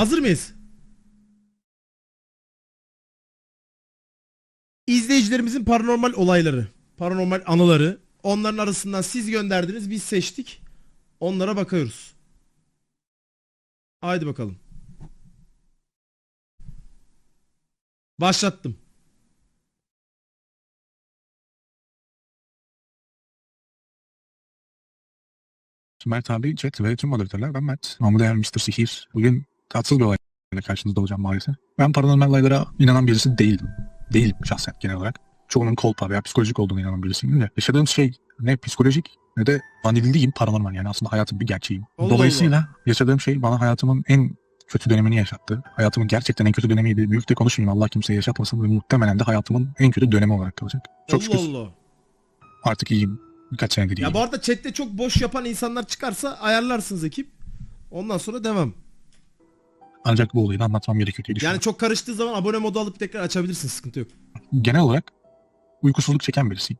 Hazır mıyız? İzleyicilerimizin paranormal olayları, paranormal anıları. Onların arasından siz gönderdiniz, biz seçtik. Onlara bakıyoruz. Haydi bakalım. Başlattım. Mert abi, Chat ve tüm moderatörler. Ben Mert. Namı değer Mr. Sihir. Bugün tatsız bir olayla karşınızda olacağım maalesef. Ben paranormal olaylara inanan birisi değildim. Değilim şahsen genel olarak. Çoğunun kolpa veya psikolojik olduğuna inanan birisiyim de. Yaşadığım şey ne psikolojik ne de zannedildiğim paranormal yani aslında hayatın bir gerçeğiyim. Allah Dolayısıyla yaşadığım şey bana hayatımın en kötü dönemini yaşattı. Hayatımın gerçekten en kötü dönemiydi. Büyük de konuşmayayım Allah kimseye yaşatmasın ve muhtemelen de hayatımın en kötü dönemi olarak kalacak. Çok Allah şükür Allah. artık iyiyim. Birkaç senedir iyiyim. Ya bu arada chatte çok boş yapan insanlar çıkarsa ayarlarsınız ekip. Ondan sonra devam. Ancak bu olayı da anlatmam gerekiyor diye düşünüyorum. Yani çok karıştığı zaman abone modu alıp tekrar açabilirsin sıkıntı yok. genel olarak uykusuzluk çeken birisiyim.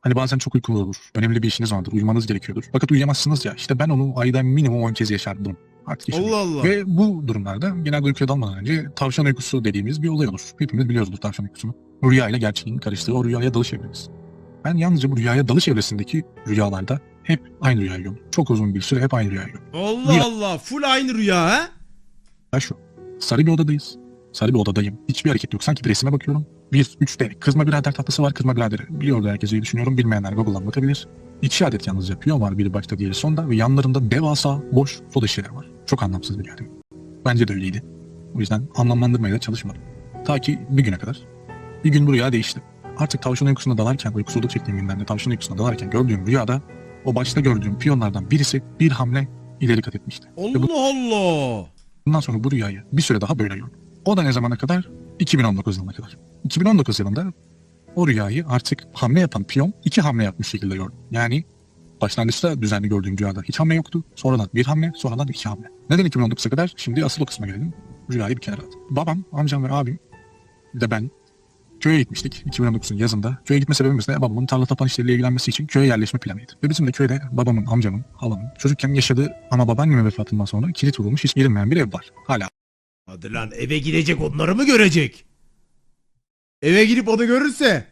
Hani bazen çok uykulu olur. Önemli bir işiniz vardır. Uyumanız gerekiyordur. Fakat uyuyamazsınız ya. İşte ben onu ayda minimum 10 kez yaşardım. Artık yaşamıyorum. Allah Allah. Ve bu durumlarda genelde uykuya dalmadan önce tavşan uykusu dediğimiz bir olay olur. Hepimiz biliyoruzdur tavşan uykusunu. Rüya ile gerçeğin karıştığı o rüyaya dalış evreniz. Ben yalnızca bu rüyaya dalış evresindeki rüyalarda hep aynı rüyayı gördüm. Çok uzun bir süre hep aynı rüyayı gördüm. Allah Rüya- Allah. Full aynı rüya ha? Ya şu. Sarı bir odadayız. Sarı bir odadayım. Hiçbir hareket yok. Sanki bir resime bakıyorum. Bir, üç tane kızma birader tahtası var. Kızma birader biliyordu herkes düşünüyorum. Bilmeyenler Google'dan bakabilir. İki adet yalnızca piyon var. Biri başta diğeri sonda. Ve yanlarında devasa boş soda şişeleri var. Çok anlamsız bir yerde. Bence de öyleydi. O yüzden anlamlandırmaya da çalışmadım. Ta ki bir güne kadar. Bir gün bu rüya değişti. Artık tavşan uykusuna dalarken, uykusuzluk çektiğim günlerde tavşan uykusuna dalarken gördüğüm rüyada o başta gördüğüm piyonlardan birisi bir hamle ileri kat etmişti. Ve bu Allah Allah. Bundan sonra bu rüyayı bir süre daha böyle gördüm. O da ne zamana kadar? 2019 yılına kadar. 2019 yılında o rüyayı artık hamle yapan piyon iki hamle yapmış şekilde gördüm. Yani başlangıçta düzenli gördüğüm rüyada hiç hamle yoktu. Sonradan bir hamle, sonradan iki hamle. Neden 2019'a kadar? Şimdi asıl o kısma gelelim. Rüyayı bir kenara at. Babam, amcam ve abim bir de ben köye gitmiştik 2019'un yazında. Köye gitme sebebimiz de babamın tarla tapan işleriyle ilgilenmesi için köye yerleşme planıydı. Ve bizim de köyde babamın, amcamın, halamın çocukken yaşadığı ama babaannemin vefatından sonra kilit vurulmuş hiç girilmeyen bir ev var. Hala Hadi lan eve gidecek onları mı görecek? Eve girip onu görürse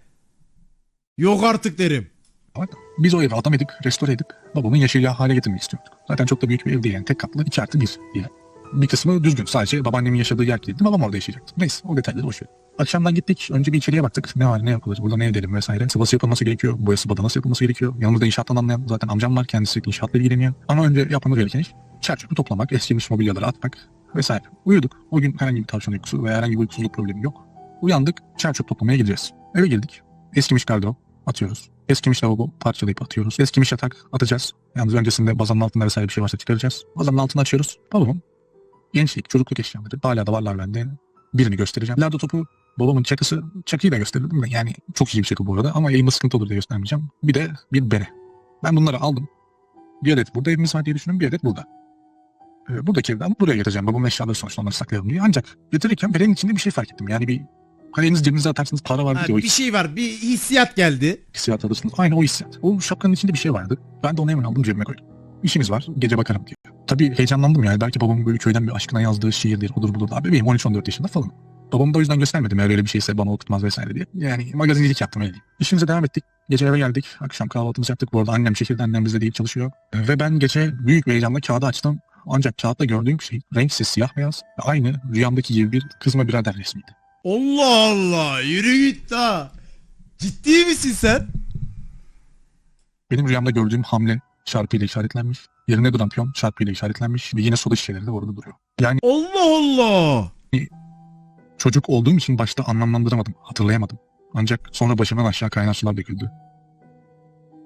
yok artık derim. var. Biz o evi adam edip, restore edip babamın yaşayacağı hale getirmek istiyorduk. Zaten çok da büyük bir ev değil yani tek katlı 2 artı 1 diye. Bir kısmı düzgün. Sadece babaannemin yaşadığı yer değildi. Babam orada yaşayacaktı. Neyse o detayları boş ver. Akşamdan gittik. Önce bir içeriye baktık. Ne var ne yapılır. Burada ne edelim vesaire. Sıvası yapılması gerekiyor. Boyası badana nasıl yapılması gerekiyor. Yanımızda inşaattan anlayan zaten amcam var. Kendisi inşaatla ilgileniyor. Ama önce yapmamız gereken iş çerçöpü toplamak, eskimiş mobilyaları atmak vesaire. Uyuduk. O gün herhangi bir tavşan uykusu veya herhangi bir uykusuzluk problemi yok. Uyandık. Çerçöp toplamaya gideceğiz. Eve girdik. Eskimiş gardırop atıyoruz. Eskimiş lavabo parçalayıp atıyoruz. Eskimiş yatak atacağız. Yalnız öncesinde bazanın altında vesaire bir şey varsa çıkaracağız. Bazanın altını açıyoruz. Babamın gençlik, çocukluk eşyaları hala da varlar bende. Birini göstereceğim. Lardo topu babamın çakısı. Çakıyı da gösterirdim de yani çok iyi bir çakı bu arada ama yayında sıkıntı olur diye göstermeyeceğim. Bir de bir bere. Ben bunları aldım. Bir adet burada evimiz var diye düşünüyorum. Bir adet burada. Ee, buradaki evden buraya getireceğim. Babamın eşyaları sonuçta onları saklayalım diye. Ancak getirirken berenin içinde bir şey fark ettim. Yani bir hani elinizi cebinize atarsınız para ya o bir şey var bir hissiyat geldi. hissiyat alırsınız. Aynı o hissiyat. O şapkanın içinde bir şey vardı. Ben de onu hemen aldım cebime koydum. İşimiz var. Gece bakarım diye. Tabii heyecanlandım yani. Belki babamın böyle köyden bir aşkına yazdığı şiirdir, odur budur. Daha bebeğim 13-14 yaşında falan. Babamı da o yüzden göstermedim eğer öyle bir şeyse bana okutmaz vesaire diye. Yani magazincilik yaptım öyle. İşimize devam ettik. Gece eve geldik. Akşam kahvaltımızı yaptık. Bu arada annem şehirde annem bizde değil çalışıyor. Ve ben gece büyük bir heyecanla kağıdı açtım. Ancak kağıtta gördüğüm şey renksiz siyah beyaz. Aynı rüyamdaki gibi bir kızma birader resmiydi. Allah Allah yürü git ha. Ciddi misin sen? Benim rüyamda gördüğüm hamle çarpıyla işaretlenmiş. Yerine duran piyon çarpıyla işaretlenmiş ve yine soda şişeleri de orada duruyor. Yani Allah Allah. Çocuk olduğum için başta anlamlandıramadım, hatırlayamadım. Ancak sonra başımdan aşağı kaynar sular döküldü.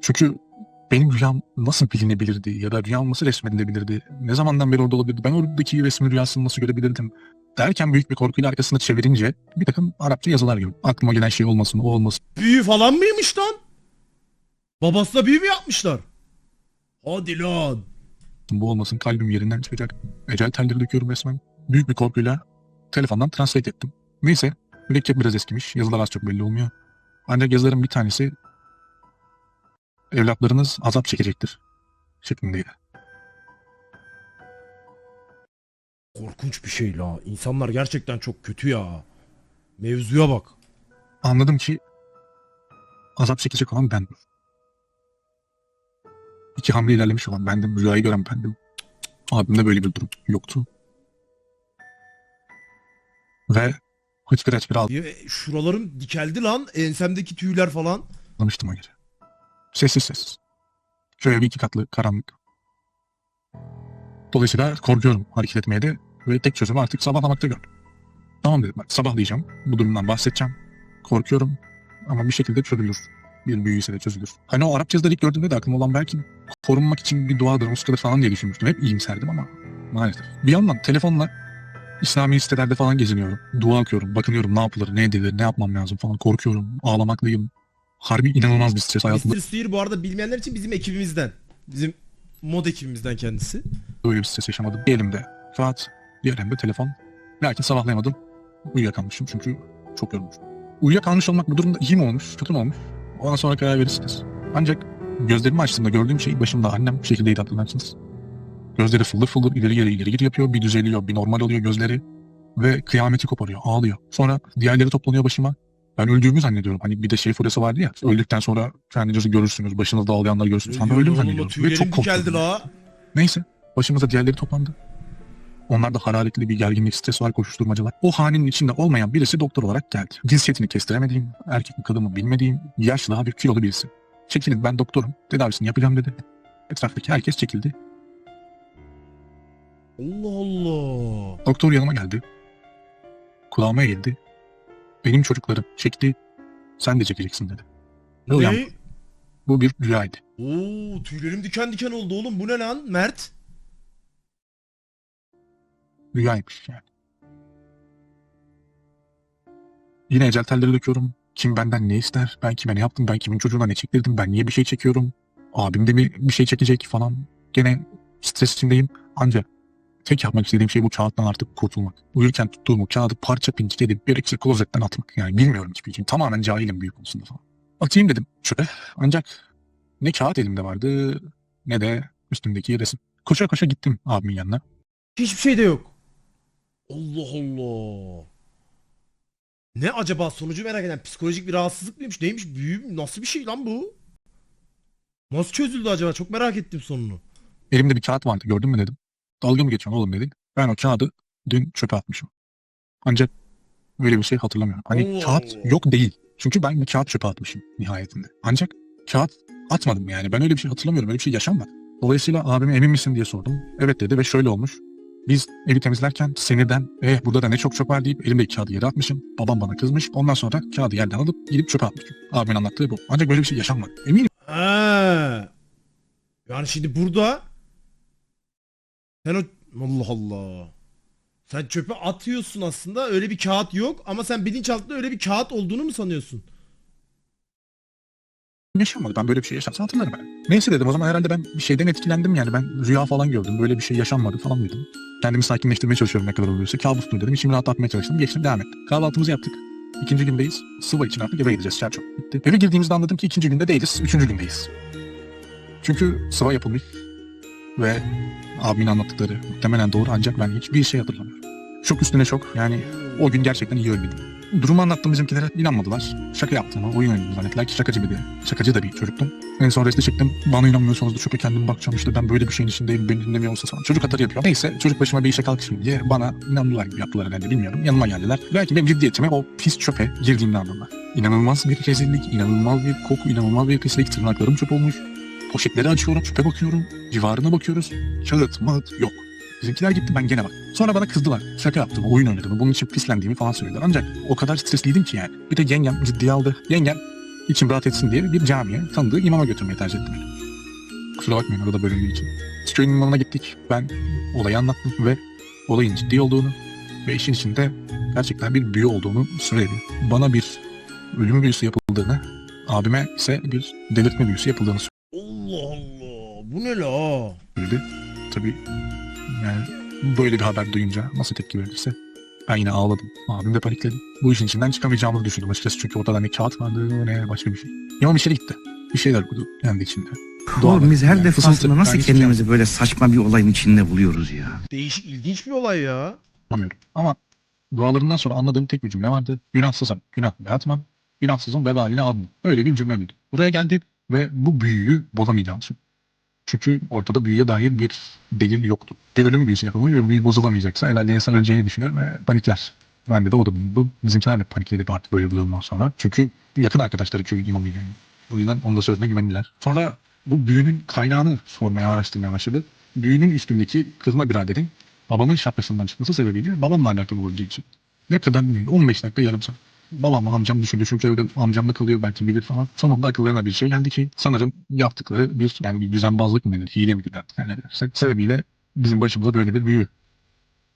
Çünkü benim rüyam nasıl bilinebilirdi ya da rüyam nasıl resmedilebilirdi? Ne zamandan beri orada olabilirdi? Ben oradaki resmin rüyasını nasıl görebilirdim? Derken büyük bir korkuyla arkasını çevirince bir takım Arapça yazılar gördüm. Aklıma gelen şey olmasın, o olmasın. Büyü falan mıymış lan? Babası da büyü mü yapmışlar? Hadi lan. Bu olmasın kalbim yerinden çıkacak. Ecel telleri döküyorum resmen. Büyük bir korkuyla telefondan translate ettim. Neyse mürekkep biraz eskimiş. Yazılar az çok belli olmuyor. Ancak yazıların bir tanesi evlatlarınız azap çekecektir şeklindeydi. Korkunç bir şey la. İnsanlar gerçekten çok kötü ya. Mevzuya bak. Anladım ki azap çekecek olan bendim. İki hamle ilerlemiş olan bendim. Rüyayı gören bendim. Abimde böyle bir durum yoktu. Ve hıçkır hıçkır Ya, şuralarım dikeldi lan. Ensemdeki tüyler falan. ağlamıştım o gece. Sessiz sessiz. Şöyle bir iki katlı karanlık. Dolayısıyla korkuyorum hareket etmeye de ve tek çözümü artık sabahlamakta gördüm. Tamam dedim ben sabahlayacağım. Bu durumdan bahsedeceğim. Korkuyorum ama bir şekilde çözülür. Bir büyüyse de çözülür. Hani o Arap yazıları ilk gördüğümde de aklıma olan belki korunmak için bir duadır, muskadır falan diye düşünmüştüm. Hep iyimserdim ama maalesef. Bir yandan telefonla İslami sitelerde falan geziniyorum. Dua okuyorum, bakınıyorum ne yapılır, ne edilir, ne yapmam lazım falan. Korkuyorum, ağlamaklıyım. Harbi inanılmaz bir stres hayatımda. Mr. Steer bu arada bilmeyenler için bizim ekibimizden. Bizim mod ekibimizden kendisi. Böyle bir stres yaşamadım. Bir elimde kağıt, diğer elimde telefon. Lakin sabahlayamadım. Uyuyakalmışım çünkü çok yorulmuşum. Uyuyakalmış olmak bu durumda iyi mi olmuş, kötü mü olmuş? Ondan sonra karar verirsiniz. Ancak gözlerimi açtığımda gördüğüm şey başımda annem bu şekildeydi hatırlarsınız. Gözleri fıldır fıldır ileri geri ileri geri yapıyor. Bir düzeliyor, bir normal oluyor gözleri. Ve kıyameti koparıyor, ağlıyor. Sonra diğerleri toplanıyor başıma. Ben öldüğümü zannediyorum. Hani bir de şey furyası vardı ya. Öldükten sonra kendinizi görürsünüz, başınızda ağlayanlar görürsünüz. Ben Oğlum, o zannediyorum. Ve çok korktum. la. Neyse. Başımıza diğerleri toplandı. Onlarda hararetli bir gerginlik, stres var, koşuşturmacalar. O hanenin içinde olmayan birisi doktor olarak geldi. Cinsiyetini kestiremediğim, erkek mi kadın mı bilmediğim, yaşlı hafif kilolu birisi. Çekilin ben doktorum, tedavisini yapacağım dedi. Etraftaki herkes çekildi. Allah Allah. Doktor yanıma geldi. Kulağıma eğildi. Benim çocuklarım çekti, sen de çekeceksin dedi. Ne? Bu bir rüyaydı. Oo tüylerim diken diken oldu oğlum. Bu ne lan Mert? Rüyaymış yani. Yine ecel telleri döküyorum. Kim benden ne ister? Ben kime ne yaptım? Ben kimin çocuğuna ne çektirdim? Ben niye bir şey çekiyorum? Abim de mi bir şey çekecek falan. Gene stres içindeyim. Ancak tek yapmak istediğim şey bu kağıttan artık kurtulmak. Uyurken tuttuğum o kağıdı parça pinçik edip gerekirse klozetten atmak. Yani bilmiyorum hiçbir şey. Tamamen cahilim büyük konusunda falan. Atayım dedim çöpe. Ancak ne kağıt elimde vardı ne de üstümdeki resim. Koşa koşa gittim abimin yanına. Hiçbir şey de yok. Allah Allah. Ne acaba sonucu merak eden psikolojik bir rahatsızlık mıymış? Neymiş? Büyü mü? Nasıl bir şey lan bu? Nasıl çözüldü acaba? Çok merak ettim sonunu. Elimde bir kağıt vardı gördün mü dedim. Dalga mı geçiyorsun oğlum dedi. Ben o kağıdı dün çöpe atmışım. Ancak böyle bir şey hatırlamıyorum. Hani kağıt yok değil. Çünkü ben bir kağıt çöpe atmışım nihayetinde. Ancak kağıt atmadım yani. Ben öyle bir şey hatırlamıyorum. Öyle bir şey yaşanmadı. Dolayısıyla abime emin misin diye sordum. Evet dedi ve şöyle olmuş. Biz evi temizlerken sinirden eh burada da ne çok çöp var deyip elimdeki kağıdı yere atmışım. Babam bana kızmış. Ondan sonra kağıdı yerden alıp gidip çöpe atmışım. Abimin anlattığı bu. Ancak böyle bir şey yaşanmadı. Eminim Ha. Yani şimdi burada sen o Allah Allah. Sen çöpe atıyorsun aslında. Öyle bir kağıt yok ama sen bilinçaltında öyle bir kağıt olduğunu mu sanıyorsun? yaşanmadı. Ben böyle bir şey yaşarsam hatırlarım ben. Neyse dedim o zaman herhalde ben bir şeyden etkilendim yani. Ben rüya falan gördüm. Böyle bir şey yaşanmadı falan dedim. Kendimi sakinleştirmeye çalışıyorum ne kadar oluyorsa. Kabustur dedim. İçimi rahatlatmaya çalıştım. Geçtim devam ettim. Kahvaltımızı yaptık. İkinci gündeyiz. Sıva için artık eve gideceğiz. Çerçok bitti. Eve girdiğimizde anladım ki ikinci günde değiliz. Üçüncü gündeyiz. Çünkü sıva yapılmış. Ve abimin anlattıkları muhtemelen doğru ancak ben hiçbir şey hatırlamıyorum. Şok üstüne şok. Yani o gün gerçekten iyi ölmedim. Durumu anlattım bizimkilere inanmadılar. Şaka yaptığımı, oyun oynadım zannettiler ki şakacı bir de. Şakacı da bir çocuktum. En son resti çektim. Bana inanmıyorsanız da çöpe kendim bakacağım işte ben böyle bir şeyin içindeyim beni dinlemiyorsa falan. Çocuk atarı yapıyor. Neyse çocuk başıma bir işe kalkışayım diye bana inandılar gibi yaptılar herhalde bilmiyorum. Yanıma geldiler. Belki benim ciddiyetime o pis çöpe girdiğimde anladılar. İnanılmaz bir rezillik, inanılmaz bir koku, inanılmaz bir pislik. Tırnaklarım çöp olmuş. Poşetleri açıyorum, çöpe bakıyorum. Civarına bakıyoruz. Kağıt, mağıt yok. Bizimkiler gitti ben gene bak. Sonra bana kızdılar. Şaka yaptım, oyun oynadım. Bunun için pislendiğimi falan söylediler. Ancak o kadar stresliydim ki yani. Bir de yengem ciddiye aldı. Yengem içim rahat etsin diye bir camiye tanıdığı imama götürmeyi tercih ettim. Kusura bakmayın arada bölündüğü için. Köyün imamına gittik. Ben olayı anlattım ve olayın ciddi olduğunu ve işin içinde gerçekten bir büyü olduğunu söyledi. Bana bir ölüm büyüsü yapıldığını, abime ise bir delirtme büyüsü yapıldığını Allah Allah. Bu ne la? söyledi. Tabii yani böyle bir haber duyunca nasıl tepki verirse ben yine ağladım. Abim de panikledi. Bu işin içinden çıkamayacağımızı düşündüm açıkçası çünkü ortada ne kağıt vardı ne başka bir şey. İmam içeri gitti. Bir şeyler okudu kendi içinde. Oğlum biz her defasında Fısıltı, nasıl hiçbir kendimizi böyle saçma bir olayın içinde buluyoruz ya? Değişik ilginç bir olay ya. yapamıyorum. Ama dualarından sonra anladığım tek bir cümle vardı. Günahsızım, günah yatmam, günahsızım vebalini almam. Öyle bir cümle miydi? Buraya geldik ve bu büyüyü bozamayacağım. Çünkü ortada büyüye dair bir delil yoktu. Bir ölüm büyüsü yapılmış ve büyü bozulamayacaksa herhalde insan öleceğini düşünür ve panikler. Ben de de o da bulundu. Bizimkiler de panikledi artık böyle bir sonra. Çünkü yakın arkadaşları köyün imamıydı. Yani. O yüzden onun da sözüne güvendiler. Sonra bu büyünün kaynağını sormaya araştırmaya başladı. Büyünün üstündeki kızma biraderin babamın şapkasından çıkması sebebiyle babamla alakalı olduğu için. Ne kadar değil, 15 dakika yarım saat. Babamla amcam düşündü çünkü evde amcamla kalıyor belki bilir falan. Sonunda akıllarına bir şey geldi ki sanırım yaptıkları bir yani bir düzenbazlık mı denir, hile mi denir? Yani se- sebebiyle bizim başımıza böyle bir büyü.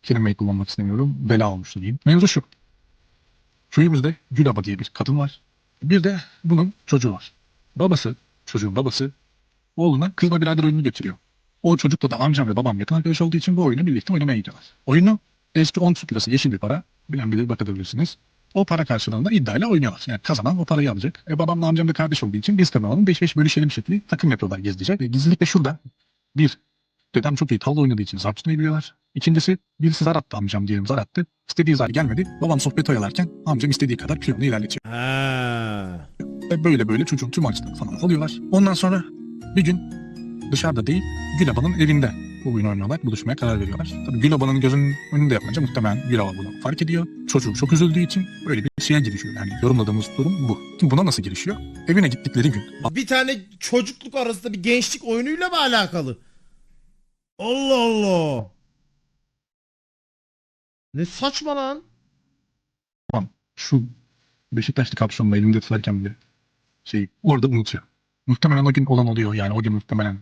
Kelimeyi kullanmak istemiyorum. Bela olmuştu diyeyim. Mevzu şu. Köyümüzde Gülaba diye bir kadın var. Bir de bunun çocuğu var. Babası, çocuğun babası oğluna kızma birader oyununu getiriyor. O çocukla da amcam ve babam yakın arkadaş olduğu için bu oyunu birlikte oynamaya gidiyorlar. Oyunu eski 10 Türk lirası yeşil bir para. Bilen bilir bakabilirsiniz. O para karşılığında iddiayla oynuyorlar. Yani kazanan o parayı alacak. E babamla amcam da kardeş olduğu için biz kazanalım 5-5 bölüşelim şekli takım yapıyorlar gizlice. E, gizlilik de şurada. Bir, dedem çok iyi tavla oynadığı için zar tutmayı biliyorlar. İkincisi birisi zar attı amcam diyelim zar attı. İstediği zar gelmedi. Babam sohbet oyalarken amcam istediği kadar piyonu ilerletiyor. Ha. Ve böyle böyle çocuğun tüm açlığı falan alıyorlar. Ondan sonra bir gün dışarıda değil Gülaba'nın evinde bu oyunu oynuyorlar. Buluşmaya karar veriyorlar. Tabii Gülaba'nın gözünün önünde yapınca muhtemelen Gülaba bunu fark ediyor. Çocuğu çok üzüldüğü için böyle bir şeye girişiyor. Yani yorumladığımız durum bu. Şimdi buna nasıl girişiyor? Evine gittikleri gün Bir tane çocukluk arasında bir gençlik oyunuyla mı alakalı? Allah Allah. Ne saçma lan. şu Beşiktaşlı kapşonla elimde tutarken bile şey orada unutuyor. Muhtemelen o gün olan oluyor. Yani o gün muhtemelen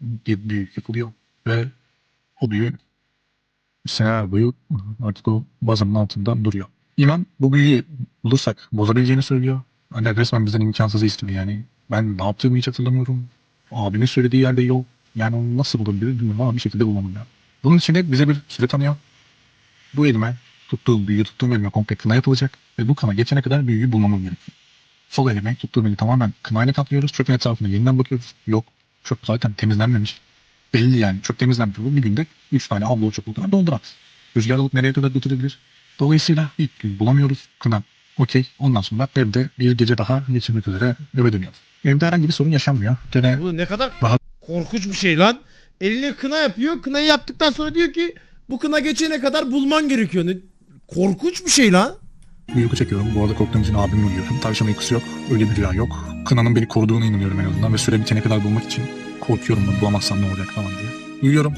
bir büyü yapılıyor ve o büyü seneler boyu artık o bazanın altında duruyor. İman bu büyüyü bulursak bozabileceğini söylüyor. Hani resmen bizden imkansızı istiyor yani. Ben ne yaptığımı hiç hatırlamıyorum. Abimin söylediği yerde yok. Yani onu nasıl bulabilir bilmiyorum ama bir şekilde bulamam ya. Bunun için de bize bir süre tanıyor. Bu elime tuttuğum büyüyü tuttuğum elime komple kına yapılacak ve bu kana geçene kadar büyüyü bulmamam gerekiyor. Sol elime tuttuğum eli tamamen kınayla kaplıyoruz. Çöpün etrafına yeniden bakıyoruz. Yok. Çöp zaten temizlenmemiş. Belli yani. Çöp temizlenmiş. Bu bir günde 3 tane havlu çöplükler dolduramaz. Rüzgar alıp nereye kadar götürebilir? Dolayısıyla ilk gün bulamıyoruz. Kına. Okey. Ondan sonra evde bir gece daha geçirmek üzere eve dönüyoruz. Evde herhangi bir sorun yaşanmıyor. Gene Bu ne kadar Daha- korkunç bir şey lan. Eline kına yapıyor. Kınayı yaptıktan sonra diyor ki bu kına geçene kadar bulman gerekiyor. Ne? Korkunç bir şey lan. uyku çekiyorum. Bu arada korktuğum için abimle uyuyorum. Tavşan uykusu yok. Öyle bir rüya yok. Kınanın beni koruduğuna inanıyorum en azından ve süre bitene kadar bulmak için korkuyorum da bulamazsam ne olacak falan diye. Uyuyorum.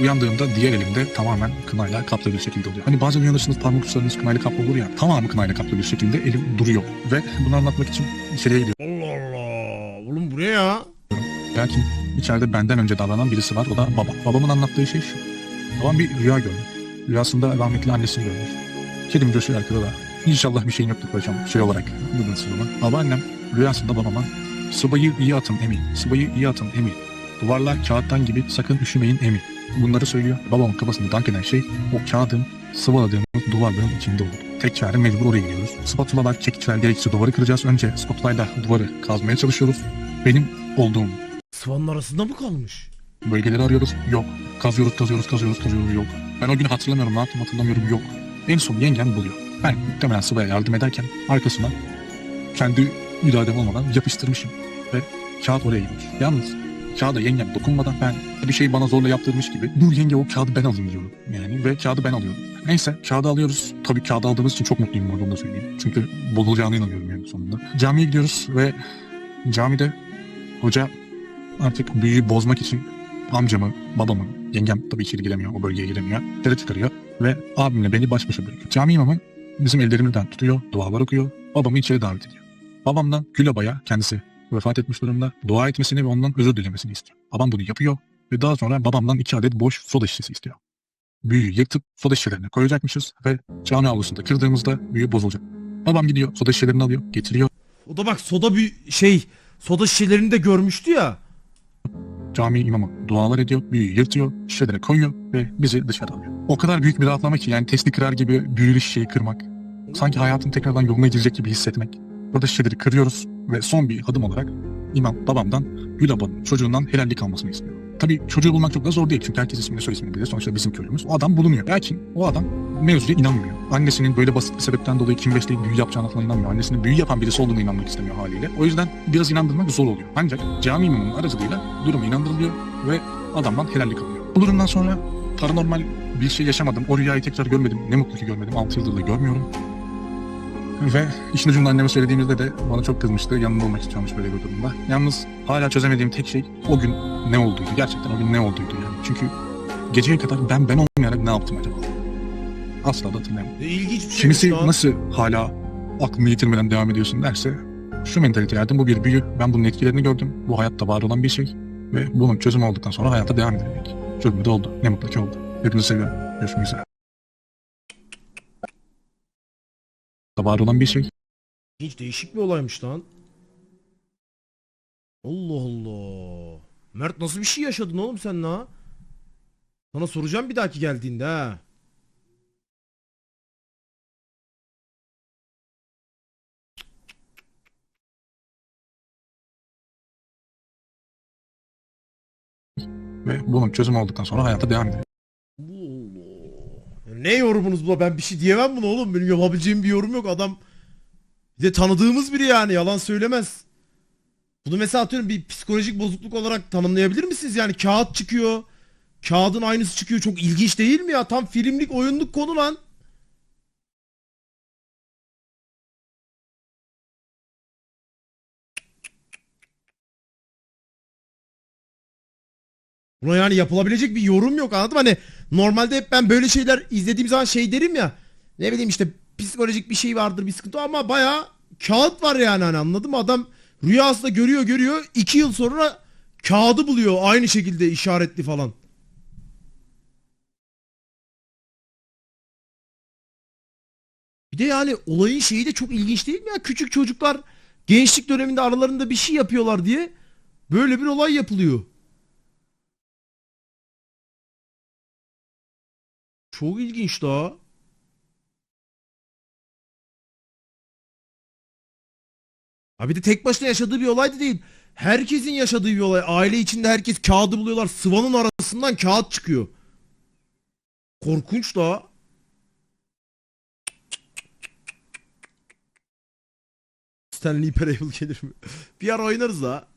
Uyandığımda diğer elimde tamamen kınayla kaplı bir şekilde oluyor. Hani bazen uyanırsınız parmak uçlarınız kınayla kaplı olur ya. Tamamı kınayla kaplı bir şekilde elim duruyor. Ve bunu anlatmak için içeriye gidiyorum. Allah Allah. Oğlum buraya ya. Belki içeride benden önce davranan birisi var. O da babam. Babamın anlattığı şey şu. Babam bir rüya görmüş. Rüyasında rahmetli annesini görmüş. Kedim coşuyor arkada da. İnşallah bir şeyin yoktur hocam. Şey olarak. Bugünsüz ona. Babaannem rüyasında babama Sıbayı iyi atın emin. Sıbayı iyi atın emin. Duvarlar kağıttan gibi sakın üşümeyin emin. Bunları söylüyor. Babamın kafasında dank eden şey o kağıdın sıvaladığımız duvarların içinde olur. Tek çare mecbur oraya gidiyoruz. Spatulalar, çekiçler gerekirse duvarı kıracağız. Önce spatulayla duvarı kazmaya çalışıyoruz. Benim olduğum Sıvanın arasında mı kalmış? Bölgeleri arıyoruz. Yok. Kazıyoruz, kazıyoruz, kazıyoruz, kazıyoruz. Yok. Ben o günü hatırlamıyorum. Ne yaptım hatırlamıyorum. Yok. En son yengem buluyor. Ben muhtemelen Sıva'ya yardım ederken arkasına kendi iradem olmadan yapıştırmışım. Ve kağıt oraya gitmiş. Yalnız kağıda yengem dokunmadan ben bir şeyi bana zorla yaptırmış gibi dur yenge o kağıdı ben alayım diyorum. Yani ve kağıdı ben alıyorum. Neyse kağıdı alıyoruz. Tabii kağıdı aldığımız için çok mutluyum bu arada, onu da söyleyeyim. Çünkü bozulacağına inanıyorum yani sonunda. Camiye gidiyoruz ve camide hoca artık büyüyü bozmak için amcamı, babamı, yengem tabii içeri giremiyor, o bölgeye giremiyor. Dışarı çıkarıyor ve abimle beni baş başa bırakıyor. Cami imamı bizim ellerimizden tutuyor, dualar okuyor, babamı içeri davet ediyor. Babamdan Gülaba'ya kendisi vefat etmiş durumda dua etmesini ve ondan özür dilemesini istiyor. Babam bunu yapıyor ve daha sonra babamdan iki adet boş soda şişesi istiyor. Büyüyü yırtıp soda şişelerine koyacakmışız ve cami avlusunda kırdığımızda büyü bozulacak. Babam gidiyor, soda şişelerini alıyor, getiriyor. O da bak soda bir şey soda şişelerini de görmüştü ya. Cami imamı dualar ediyor, büyüyü yırtıyor, şişelere koyuyor ve bizi dışarı alıyor. O kadar büyük bir rahatlama ki yani testi kırar gibi büyülü şişeyi kırmak. Sanki hayatın tekrardan yoluna girecek gibi hissetmek. Burada şişeleri kırıyoruz ve son bir adım olarak imam babamdan Gül ablanın çocuğundan helallik almasını istiyor. Tabii çocuğu bulmak çok da zor değil çünkü herkes ismini soy ismini bilir. Sonuçta bizim köylümüz. O adam bulunuyor. Lakin o adam mevzuya inanmıyor. Annesinin böyle basit bir sebepten dolayı kim besleyip büyü yapacağına falan inanmıyor. Annesinin büyü yapan birisi olduğuna inanmak istemiyor haliyle. O yüzden biraz inandırmak zor oluyor. Ancak cami imamının aracılığıyla durumu inandırılıyor ve adamdan helallik alıyor. Bu durumdan sonra paranormal bir şey yaşamadım. O rüyayı tekrar görmedim. Ne mutlu ki görmedim. 6 yıldır da görmüyorum. Ve işin ucunda anneme söylediğimizde de bana çok kızmıştı. Yanında olmak istiyormuş böyle bir durumda. Yalnız hala çözemediğim tek şey o gün ne olduydu. Gerçekten o gün ne olduydu yani. Çünkü geceye kadar ben ben olmayarak ne yaptım acaba? Asla da ilginç bir şey. Kimisi nasıl hala aklını yitirmeden devam ediyorsun derse şu mentalite bu bir büyü. Ben bunun etkilerini gördüm. Bu hayatta var olan bir şey. Ve bunun çözümü olduktan sonra hayata devam edilecek. Çözümü de oldu. Ne mutlu ki oldu. Hepinizi seviyorum. Görüşmek üzere. Var olan bir şey. İlginç değişik bir olaymış lan. Allah Allah. Mert nasıl bir şey yaşadın oğlum sen la? Sana soracağım bir dahaki geldiğinde ha. Ve bunun çözümü olduktan sonra hayata devam edilecek. Ne yorumunuz bu? Ben bir şey diyemem buna oğlum. Benim yapabileceğim bir yorum yok. Adam bir de tanıdığımız biri yani. Yalan söylemez. Bunu mesela atıyorum bir psikolojik bozukluk olarak tanımlayabilir misiniz? Yani kağıt çıkıyor. Kağıdın aynısı çıkıyor. Çok ilginç değil mi ya? Tam filmlik, oyunluk konu lan. Buna yani yapılabilecek bir yorum yok anladın mı? Hani normalde hep ben böyle şeyler izlediğim zaman şey derim ya. Ne bileyim işte psikolojik bir şey vardır bir sıkıntı ama bayağı kağıt var yani hani anladın mı? Adam rüyasında görüyor görüyor iki yıl sonra kağıdı buluyor aynı şekilde işaretli falan. Bir de yani olayın şeyi de çok ilginç değil mi ya? Küçük çocuklar gençlik döneminde aralarında bir şey yapıyorlar diye böyle bir olay yapılıyor. Çok ilginç daha. Ha bir de tek başına yaşadığı bir olay da değil. Herkesin yaşadığı bir olay. Aile içinde herkes kağıdı buluyorlar. Sıvanın arasından kağıt çıkıyor. Korkunç da. Stanley Parable gelir mi? Bir ara oynarız ha.